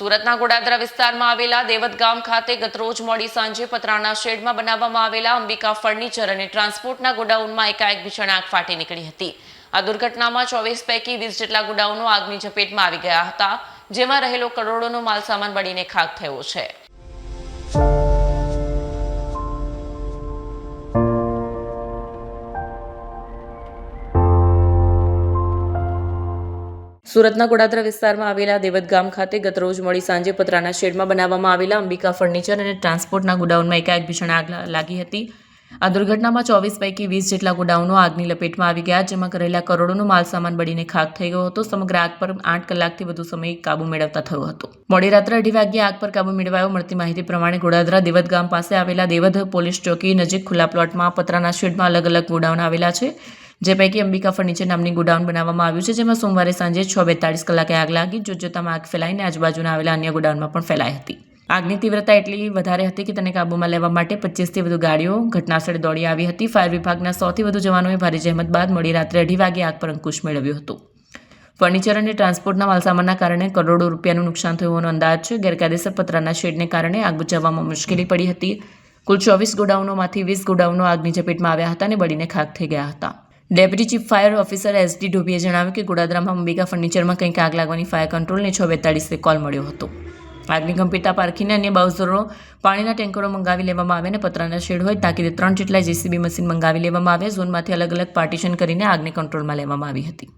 સુરતના ગોડાદરા વિસ્તારમાં આવેલા દેવત ગામ ખાતે ગતરોજ મોડી સાંજે પતરાના શેડમાં બનાવવામાં આવેલા અંબિકા ફર્નિચર અને ટ્રાન્સપોર્ટના ગોડાઉનમાં એકાએક ભીષણ આગ ફાટી નીકળી હતી. આ દુર્ઘટનામાં ચોવીસ પૈકી વીસ જેટલા ગોડાઉનો આગની ઝપેટમાં આવી ગયા હતા, જેમાં રહેલો કરોડોનો માલસામાન બળીને ખાક થયો છે. સુરતના ગોડાદરા વિસ્તારમાં આવેલા દેવત ગામ ખાતે ગતરોજ મોડી સાંજે પતરાના શેડમાં બનાવવામાં આવેલા અંબિકા ફર્નિચર અને ટ્રાન્સપોર્ટના ગોડાઉનમાં એકાએક ભીષણ આગ લાગી હતી. આ દુર્ઘટનામાં ચોવીસ પૈકી વીસ જેટલા ગોડાઉનો આગની લપેટમાં આવી ગયા, જેમાં કરેલા કરોડોનો માલસામાન બળીને ખાક થઈ ગયો હતો. સમગ્ર આગ પર આઠ કલાકથી વધુ સમય કાબુ મેળવતા થયો હતો. મોડી રાત્રે અઢી વાગ્યે આગ પર કાબુ મેળવાયો. મળતી માહિતી પ્રમાણે ગોડાદરા દેવત ગામ પાસે આવેલા દેવધ પોલીસ ચોકી નજીક ખુલ્લા પ્લોટમાં પતરાના શેડમાં અલગ અલગ ગોડાઉન આવેલા છે. જે પૈકી અંબિકા ફર્નિચર નામની ગોડાઉન બનાવવામાં આવ્યું છે, જેમાં સોમવારે સાંજે છ બેતાળીસ કલાકે આગ લાગી જોતજોતામાં આગ ફેલાઈને આજુબાજુના આવેલા અન્ય ગોડાઉનમાં પણ ફેલાઈ હતી. આગની તીવ્રતા એટલી વધારે હતી કે તેને કાબૂમાં લેવા માટે પચીસથી વધુ ગાડીઓ ઘટનાસ્થળે દોડી આવી હતી. ફાયર વિભાગના સૌથી વધુ જવાનોએ ભારે જહેમત બાદ મોડી રાત્રે અઢી વાગે આગ પર અંકુશ મેળવ્યો હતો. ફર્નિચર અને ટ્રાન્સપોર્ટના માલસામાનના કારણે કરોડો રૂપિયાનું નુકસાન થયું હોવાનો અંદાજ છે. ગેરકાયદેસર પતરાના શેડને કારણે આગ બચાવવામાં મુશ્કેલી પડી હતી. કુલ ચોવીસ ગોડાઉનોમાંથી વીસ ગોડાઉનો આગની ઝપેટમાં આવ્યા હતા અને બળીને ખાક થઈ ગયા હતા. Deputy chief fire officer S D ઢોબીએ જણાવ્યું કે ગોડાદરામાં અંબિકા ફર્નિચરમાં કંઈક આગ લાગવાની ફાયર કંટ્રોલને છ બેતાળીસે કોલ મળ્યો હતો. આગની ગંભીરતા પારખીને અન્ય બાઉઝરો પાણીના ટેન્કરો મંગાવી લેવામાં આવ્યા અને પતરાના શેડ હોય તાકીદે ત્રણ જેટલા જેસીબી મશીન મંગાવી લેવામાં આવ્યા ઝોનમાંથી અલગ અલગ પાર્ટીશન કરીને આગને કંટ્રોલમાં લેવામાં આવી હતી.